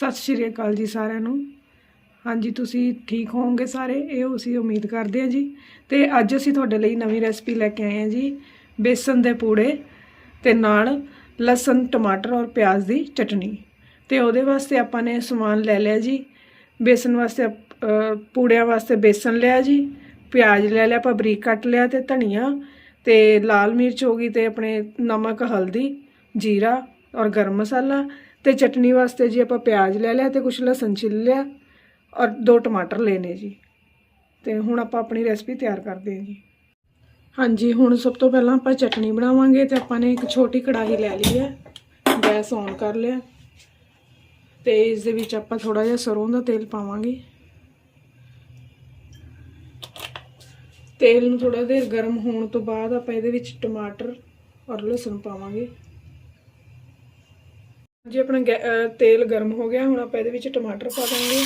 ਸਤਿ ਸ਼੍ਰੀ ਅਕਾਲ ਜੀ ਸਾਰਿਆਂ ਨੂੰ। ਹਾਂਜੀ, ਤੁਸੀਂ ਠੀਕ ਹੋਵੋਗੇ ਸਾਰੇ? ਇਹ ਅਸੀਂ ਉਮੀਦ ਕਰਦੇ ਹਾਂ ਜੀ। ਤੇ ਅੱਜ ਅਸੀਂ ਤੁਹਾਡੇ ਲਈ ਨਵੀਂ ਰੈਸਪੀ ਲੈ ਕੇ ਆਏ ਹਾਂ ਜੀ। ਬੇਸਨ ਦੇ ਪੂੜੇ ਤੇ ਨਾਲ ਲਸਣ, ਟਮਾਟਰ ਔਰ ਪਿਆਜ਼ ਦੀ ਚਟਨੀ। ਤੇ ਉਹਦੇ ਵਾਸਤੇ ਆਪਾਂ ਨੇ ਸਮਾਨ ਲੈ ਲਿਆ ਜੀ। ਬੇਸਨ ਵਾਸਤੇ ਪੂੜਿਆਂ ਵਾਸਤੇ ਬੇਸਨ ਲਿਆ ਜੀ। ਪਿਆਜ਼ ਲੈ ਲਿਆ, ਆਪਾਂ ਬਰੀਕ ਕੱਟ ਲਿਆ ਤੇ ਧਨੀਆ ਤੇ ਲਾਲ ਮਿਰਚ ਹੋ ਗਈ ਤੇ ਆਪਣੇ ਨਮਕ, ਹਲਦੀ, ਜੀਰਾ ਔਰ ਗਰਮ ਮਸਾਲਾ ਤੇ ਚਟਨੀ ਵਾਸਤੇ ਜੀ ਆਪਾਂ ਪਿਆਜ਼ ਲੈ ਲਿਆ ਤੇ ਕੁਛ ਲਸਣ ਛਿੱਲ ਲਿਆ ਔਰ ਦੋ ਟਮਾਟਰ ਲੈਨੇ ਜੀ। ਤੇ ਹੁਣ ਆਪਾਂ ਆਪਣੀ ਰੈਸਪੀ ਤਿਆਰ ਕਰਦੇ ਹਾਂ ਜੀ। ਹਾਂਜੀ, ਹੁਣ ਸਭ ਤੋਂ ਪਹਿਲਾਂ ਆਪਾਂ ਚਟਨੀ ਬਣਾਵਾਂਗੇ ਤੇ ਆਪਾਂ ਨੇ ਇੱਕ ਛੋਟੀ ਕੜਾਹੀ ਲੈ ਲਈ ਹੈ। ਗੈਸ ਔਨ ਕਰ ਲਿਆ। ਤੇ ਇਸ ਦੇ ਵਿੱਚ ਆਪਾਂ ਥੋੜਾ ਜਿਹਾ ਸਰੋਂ ਦਾ ਤੇਲ ਪਾਵਾਂਗੇ। ਤੇਲ ਨੂੰ ਥੋੜਾ ਦੇਰ ਗਰਮ ਹੋਣ ਤੋਂ ਬਾਅਦ ਆਪਾਂ ਇਹਦੇ ਵਿੱਚ ਟਮਾਟਰ ਔਰ ਲਸਣ ਪਾਵਾਂਗੇ। ਜੀ ਆਪਣਾ ਤੇਲ ਗਰਮ ਹੋ ਗਿਆ, ਹੁਣ ਆਪਾਂ ਇਹਦੇ ਵਿੱਚ ਟਮਾਟਰ ਪਾ ਦਾਂਗੇ।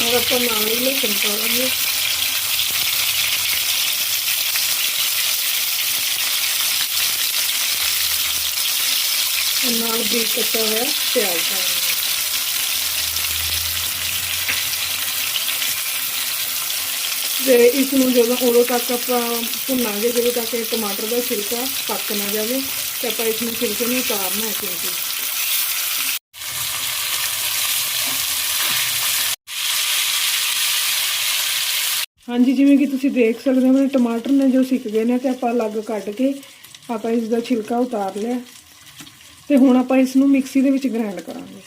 ਔਰ ਆਪਾਂ ਨਾਲ ਹੀ ਲਸਣ ਪਾ ਦਾਂਗੇ। ਨਾਲ ਬਰੀਕ ਕੱਟਿਆ ਹੋਇਆ ਪਿਆਜ਼ ਪਾਵਾਂਗੇ ਤੇ ਇਸ ਨੂੰ ਜਦੋਂ ਉਦੋਂ ਤੱਕ ਆਪਾਂ ਭੁੰਨਾਂਗੇ, ਜਦੋਂ ਤੱਕ ਇਹ ਟਮਾਟਰ ਦਾ ਛਿਲਕਾ ਪੱਕ ਨਾ ਜਾਵੇ, ਤੇ ਆਪਾਂ ਇਸ ਨੂੰ ਛਿਲਕੇ ਨੂੰ ਉਤਾਰਨਾ ਹੈ ਕਿਉਂਕਿ ਹਾਂਜੀ, ਜਿਵੇਂ ਕਿ ਤੁਸੀਂ ਦੇਖ ਸਕਦੇ ਹੋ ਮੇਰੇ ਟਮਾਟਰ ਨੇ ਜੋ ਸਿੱਕ ਗਏ ਨੇ ਤੇ ਆਪਾਂ ਅਲੱਗ ਕੱਢ ਕੇ ਆਪਾਂ ਇਸ ਦਾ ਛਿਲਕਾ ਉਤਾਰ ਲਿਆ। ਤੇ ਹੁਣ ਆਪਾਂ ਇਸ ਨੂੰ ਮਿਕਸੀ ਦੇ ਵਿੱਚ ਗ੍ਰਾਈਂਡ ਕਰਾਂਗੇ।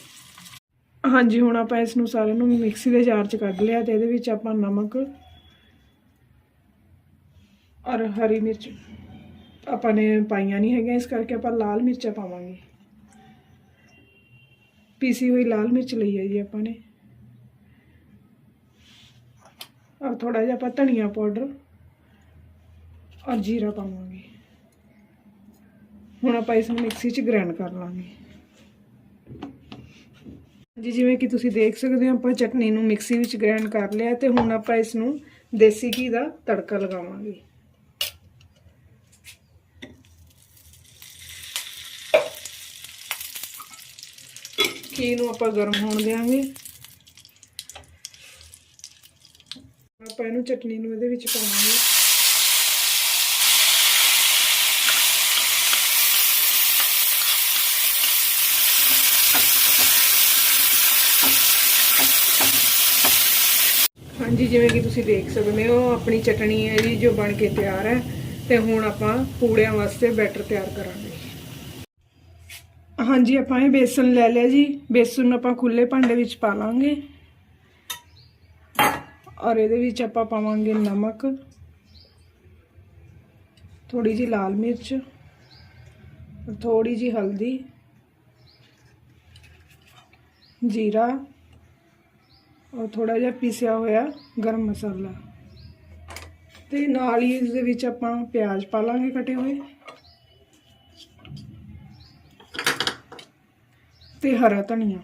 ਹਾਂਜੀ, ਹੁਣ ਆਪਾਂ ਇਸ ਨੂੰ ਸਾਰੇ ਨੂੰ ਮਿਕਸੀ ਦੇ ਜਾਰ 'ਚ ਕੱਢ ਲਿਆ ਤੇ ਇਹਦੇ ਵਿੱਚ ਆਪਾਂ ਨਮਕ ਔਰ ਹਰੀ ਮਿਰਚ ਆਪਾਂ ਨੇ ਪਾਈਆਂ ਨਹੀਂ ਹੈਗੀਆਂ, ਇਸ ਕਰਕੇ ਆਪਾਂ ਲਾਲ ਮਿਰਚਾਂ ਪਾਵਾਂਗੇ। ਪੀਸੀ ਹੋਈ ਲਾਲ ਮਿਰਚ ਲਈ ਹੈ ਜੀ ਆਪਾਂ ਨੇ। ਔਰ ਥੋੜਾ ਜਿਹਾ ਆਪਾਂ ਧਨੀਆ ਪਾਊਡਰ ਔਰ ਜੀਰਾ ਪਾਵਾਂਗੇ। ਹੁਣ ਆਪਾਂ ਇਸ ਨੂੰ ਮਿਕਸੀ 'ਚ ਗ੍ਰਾਈਂਡ ਕਰ ਲਾਂਗੇ। ਜੀ ਜਿਵੇਂ ਕਿ ਤੁਸੀਂ ਦੇਖ ਸਕਦੇ ਹੋ, ਆਪਾਂ ਚਟਨੀ ਨੂੰ ਮਿਕਸੀ ਵਿੱਚ ਗ੍ਰਾਈਂਡ ਕਰ ਲਿਆ ਤੇ ਹੁਣ ਆਪਾਂ ਇਸ ਨੂੰ ਦੇਸੀ ਘੀ ਦਾ ਤੜਕਾ ਲਗਾਵਾਂਗੇ। ਘੀ ਨੂੰ ਆਪਾਂ ਗਰਮ ਹੋਣ ਦੇਵਾਂਗੇ ਆਪਾਂ ਇਹਨੂੰ ਚਟਨੀ ਨੂੰ ਇਹਦੇ ਵਿੱਚ ਪਾਵਾਂਗੇ। ਹਾਂਜੀ, ਜਿਵੇਂ ਕਿ ਤੁਸੀਂ ਦੇਖ ਸਕਦੇ ਹੋ, ਆਪਣੀ ਚਟਣੀ ਹੈ ਜੀ ਜੋ ਬਣ ਕੇ ਤਿਆਰ ਹੈ ਤੇ ਹੁਣ ਆਪਾਂ ਪੂੜਿਆਂ ਵਾਸਤੇ ਬੈਟਰ ਤਿਆਰ ਕਰਾਂਗੇ। ਹਾਂਜੀ, ਆਪਾਂ ਇਹ ਬੇਸਨ ਲੈ ਲਿਆ ਜੀ। ਬੇਸਨ ਨੂੰ ਆਪਾਂ ਖੁੱਲੇ ਭਾਂਡੇ ਵਿੱਚ ਪਾ ਲਾਂਗੇ। ਔਰ ਇਹਦੇ ਵਿੱਚ ਆਪਾਂ ਪਾਵਾਂਗੇ ਨਮਕ ਥੋੜੀ ਜੀ ਲਾਲ ਮਿਰਚ ਥੋੜੀ ਜੀ ਹਲਦੀ, ਜੀਰਾ, ਔਰ ਥੋੜਾ ਜਿਹਾ ਪੀਸਿਆ ਹੋਇਆ ਗਰਮ ਮਸਾਲਾ। ਤੇ ਨਾਲ ਹੀ ਇਸ ਦੇ ਵਿੱਚ ਆਪਾਂ ਪਿਆਜ਼ ਪਾ ਲਾਂਗੇ ਕਟੇ ਹੋਏ। ਤੇ ਹਰਾ ਧਨੀਆ।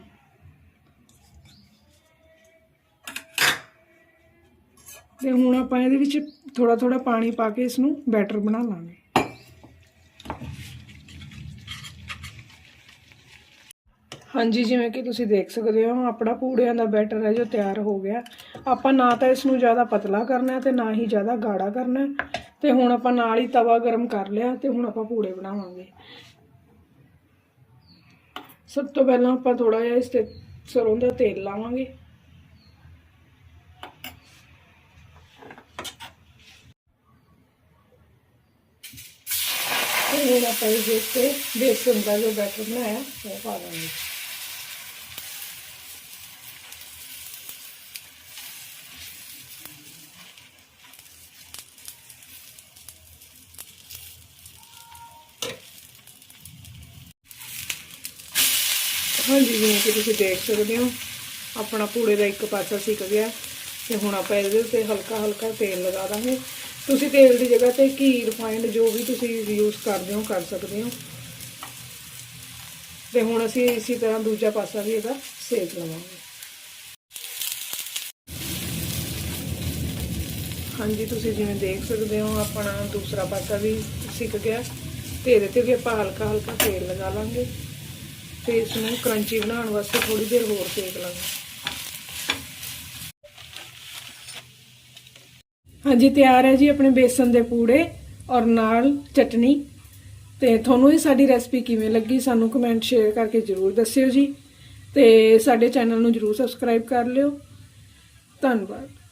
ਤੇ ਹੁਣ ਆਪਾਂ ਇਹਦੇ ਵਿੱਚ ਥੋੜਾ ਥੋੜਾ ਪਾਣੀ ਪਾ ਕੇ ਇਸ ਨੂੰ ਬੈਟਰ ਬਣਾ ਲਾਂਗੇ। ਹਾਂਜੀ, ਜਿਵੇਂ ਕਿ ਤੁਸੀਂ ਦੇਖ ਸਕਦੇ ਹੋ, ਆਪਣਾ ਪੂੜਿਆਂ ਦਾ ਬੈਟਰ ਹੈ ਜੋ ਤਿਆਰ ਹੋ ਗਿਆ। ਆਪਾਂ ਨਾ ਤਾਂ ਇਸ ਨੂੰ ਜ਼ਿਆਦਾ ਪਤਲਾ ਕਰਨਾ ਹੈ ਤੇ ਨਾ ਹੀ ਜ਼ਿਆਦਾ ਗਾੜਾ ਕਰਨਾ। ਹੈ ਤੇ ਹੁਣ ਆਪਾਂ ਨਾਲ ਹੀ ਤਵਾ ਗਰਮ ਕਰ ਲਿਆ ਤੇ ਹੁਣ ਆਪਾਂ ਪੂੜੇ ਬਣਾਵਾਂਗੇ। ਸਭ ਤੋਂ ਪਹਿਲਾਂ ਆਪਾਂ ਥੋੜਾ ਜਿਹਾ ਇਸ ਤੇ ਸਰੋਂ ਦਾ ਤੇਲ ਲਾਵਾਂਗੇ। ਤੇ ਹੁਣ ਆਪਾਂ ਇਸ ਦੇ ਉੱਤੇ ਬੇਸਨ ਦਾ ਜੋ ਬੈਟਰ ਬਣਾਇਆ, ਉਹ ਪਾ ਦਾਂਗੇ। ਹਾਂਜੀ, ਜਿਵੇਂ ਕਿ ਤੁਸੀਂ ਦੇਖ ਸਕਦੇ ਹੋ, ਆਪਣਾ ਪੂੜੇ ਦਾ ਇੱਕ ਪਾਸਾ ਸਿੱਕ ਗਿਆ ਤੇ ਹੁਣ ਆਪਾਂ ਇਹਦੇ ਉੱਤੇ ਹਲਕਾ ਹਲਕਾ ਤੇਲ ਲਗਾ ਦਾਂਗੇ। ਤੁਸੀਂ ਤੇਲ ਦੀ ਜਗ੍ਹਾ ਤੇ ਘੀ ਰਿਫਾਈਨਡ ਜੋ ਵੀ ਤੁਸੀਂ ਯੂਜ਼ ਕਰਦੇ ਹੋ, ਕਰ ਸਕਦੇ ਹੋ। ਤੇ ਹੁਣ ਅਸੀਂ ਇਸੇ ਤਰ੍ਹਾਂ ਦੂਜਾ ਪਾਸਾ ਵੀ ਇਹਦਾ ਸੇਕ ਲਵਾਂਗੇ। ਹਾਂਜੀ, ਤੁਸੀਂ ਜਿਵੇਂ ਦੇਖ ਸਕਦੇ ਹੋ, ਆਪਣਾ ਦੂਸਰਾ ਪਾਸਾ ਵੀ ਸਿੱਕ ਗਿਆ। ਤੇ ਇਹਦੇ ਤੇ ਵੀ ਆਪਾਂ ਹਲਕਾ ਹਲਕਾ ਤੇਲ ਲਗਾ ਲਾਂਗੇ। ਤੇ ਇਸ ਨੂੰ ਕਰੰਚੀ ਬਣਾਉਣ ਵਾਸਤੇ ਥੋੜੀ ਦੇਰ ਹੋਰ ਸੇਕ ਲਾਂਗੇ। ਹਾਂਜੀ, ਤਿਆਰ ਹੈ ਜੀ ਆਪਣੇ ਬੇਸਨ ਦੇ ਪੂੜੇ ਔਰ ਨਾਲ ਚਟਨੀ। ਤੇ ਤੁਹਾਨੂੰ ਇਹ ਸਾਡੀ ਰੈਸਪੀ ਕਿਵੇਂ ਲੱਗੀ ਸਾਨੂੰ ਕਮੈਂਟ ਸ਼ੇਅਰ ਕਰਕੇ ਜਰੂਰ ਦੱਸਿਓ ਜੀ। ਤੇ ਸਾਡੇ ਚੈਨਲ ਨੂੰ ਜਰੂਰ ਸਬਸਕ੍ਰਾਈਬ ਕਰ ਲਿਓ। ਧੰਨਵਾਦ।